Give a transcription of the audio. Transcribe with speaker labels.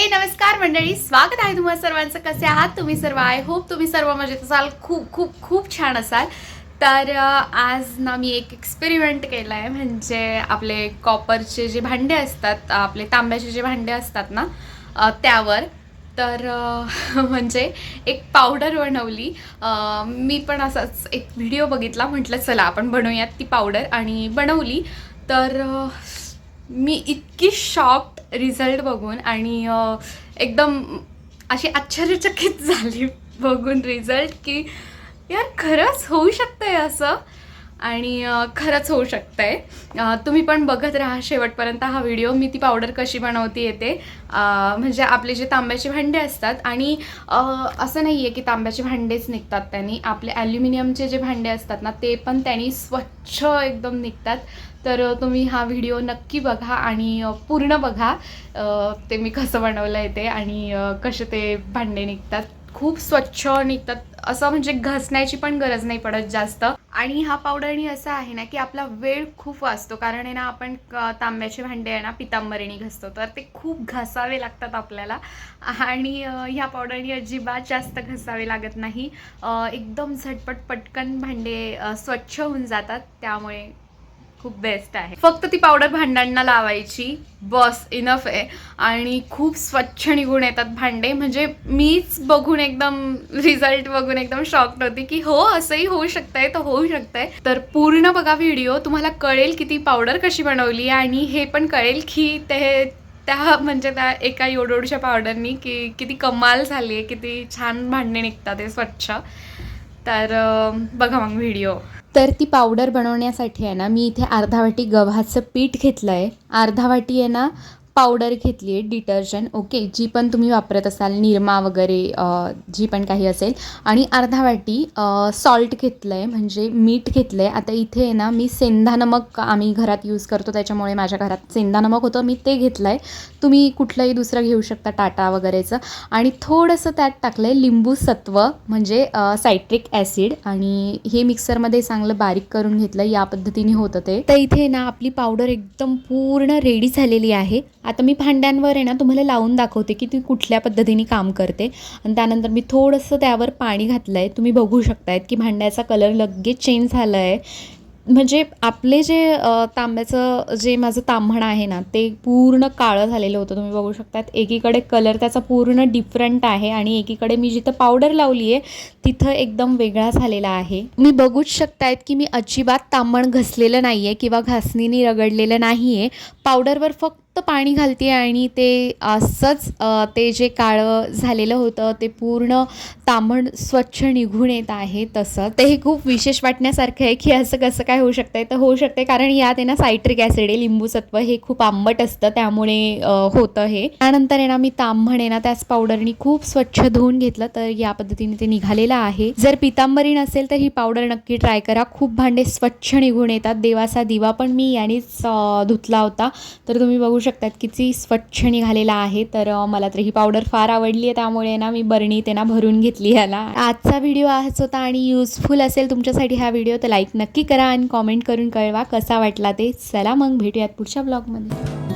Speaker 1: हे नमस्कार मंडळी. स्वागत आहे तुम्हाला सर्वांचं. कसे आहात? तुम्ही सर्व आय होप तुम्ही सर्व मजेत असाल. खूप खूप खूप छान असाल. तर आज ना मी एक एक्सपेरिमेंट केला आहे म्हणजे आपले कॉपरचे जे भांडे असतात आपले तांब्याचे जे भांडे असतात ना त्यावर. तर म्हणजे एक पावडर बनवली. मी पण असाच एक व्हिडिओ बघितला. म्हटलं चला आपण बनवूयात ती पावडर आणि बनवली. तर मी इतकी शॉक्ड रिझल्ट बघून आणि एकदम अशी आश्चर्यचकित झाली बघून रिझल्ट की यार खरंच होऊ शकतं आहे असं? आणि खरंच होऊ शकतं आहे तुम्ही पण बघत राहा शेवटपर्यंत हा व्हिडिओ. मी ती पावडर कशी बनवते येते. म्हणजे आपले जे तांब्याचे भांडे असतात आणि असं नाही आहे की तांब्याचे भांडेच निघतात त्यांनी. आपले ॲल्युमिनियमचे जे भांडे असतात ना ते पण त्यांनी स्वच्छ एकदम निघतात. तर तुम्ही हा व्हिडिओ नक्की बघा आणि पूर्ण बघा. ते मी कसं बनवलं आहे ते आणि कसे ते भांडे निघतात. खूप स्वच्छ निघतात असं म्हणजे घसण्याची पण गरज नाही पडत जास्त. आणि हा पावडरनी असं आहे ना की आपला वेळ खूप वाचतो. कारण आहे ना आपण तांब्याचे भांडे आहे ना पितांबरीने घसतो. तर ते खूप घासावे लागतात आपल्याला. आणि ह्या पावडरनी अजिबात जास्त घसावे लागत नाही. एकदम झटपट पटकन भांडे स्वच्छ होऊन जातात. त्यामुळे खूप बेस्ट आहे. फक्त ती पावडर भांड्यांना लावायची. बस इनफ आहे. आणि खूप स्वच्छ निघून येतात भांडे. म्हणजे मीच बघून एकदम रिझल्ट बघून एकदम शॉक्ड होती की हो असंही होऊ शकतंय तर होऊ शकतंय. तर पूर्ण बघा व्हिडिओ तुम्हाला कळेल की ती पावडर कशी बनवली आणि हे पण कळेल की ते त्या म्हणजे त्या एका एवढ्या पावडरनी की किती कमाल झाली आहे किती छान भांडे निघतात ते स्वच्छ. तर बघा मग व्हिडिओ तर ती पावडर बनवण्यासाठी आहे ना मी इथे अर्धा वाटी गव्हाचं पीठ घेतलं आहे अर्धा वाटी आहे ना पावडर घेतली आहे डिटर्जंट. ओके जी पण तुम्ही वापरत असाल निरमा वगैरे जी पण काही असेल. आणि अर्धा वाटी सॉल्ट घेतलं आहे म्हणजे मीठ घेतलं आहे आता इथे आहे ना मी सेंधा नमक आम्ही घरात यूज करतो त्याच्यामुळे माझ्या घरात सेंधा नमक होतं. मी ते घेतलं आहे तुम्ही कुठलंही दुसरं घेऊ शकता टाटा वगैरेचं. आणि थोडंसं त्यात टाकलं आहे लिंबू सत्व म्हणजे सायट्रिक ॲसिड आणि हे मिक्सरमध्ये चांगलं बारीक करून घेतलं या पद्धतीने होतं ते. तर इथे ना आपली पावडर एकदम पूर्ण रेडी झालेली आहे. आता मी भांड्यांवर आहे ना तुम्हाला लावून दाखवते की ती कुठल्या पद्धतीने काम करते. आणि त्यानंतर मी थोडंसं त्यावर पाणी घातलं आहे तुम्ही बघू शकतायत की भांड्याचा कलर लगेच चेंज झाला आहे म्हणजे आपले जे तांब्याचं जे माझं तांबण आहे ना ते पूर्ण काळं झालेलं होतं. तुम्ही बघू शकतात एकीकडे कलर त्याचा पूर्ण डिफरंट आहे आणि एकीकडे मी जिथं पावडर लावली आहे तिथं एकदम वेगळा झालेला आहे. मी बघूच शकतायत की मी अजिबात तांबण घसलेलं नाही आहे किंवा घासणीने रगडलेलं नाही आहे पावडरवर फक्त फक्त पाणी घालते आणि ते असंच ते जे काळं झालेलं होतं ते पूर्ण तांबण स्वच्छ निघून येत आहे तसं. ते हे खूप विशेष वाटण्यासारखं आहे की असं कसं काय होऊ शकतंय. तर होऊ शकते कारण यात आहे ना सायट्रिक ॲसिड आहे लिंबू सत्व हे खूप आंबट असतं त्यामुळे होतं हे. त्यानंतर आहे ना मी तांबण आहे ना त्याच पावडरनी खूप स्वच्छ धुवून घेतलं तर या पद्धतीने ते निघालेलं आहे. जर पितांबरी नसेल तर ही पावडर नक्की ट्राय करा. खूप भांडे स्वच्छ निघून येतात. देवाचा दिवा पण मी यानेच धुतला होता. तर तुम्ही बघू शकतात किती स्वच्छ निघालेला आहे तर मला तर ही पावडर फार आवडली आहे. त्यामुळे ना मी बरणी ते ना भरून घेतली याला. आजचा व्हिडिओ हाच होता आणि युजफुल असेल तुमच्यासाठी हा व्हिडिओ तर लाईक नक्की करा आणि कॉमेंट करून कळवा कसा वाटला ते. चला मग भेटूयात पुढच्या ब्लॉगमध्ये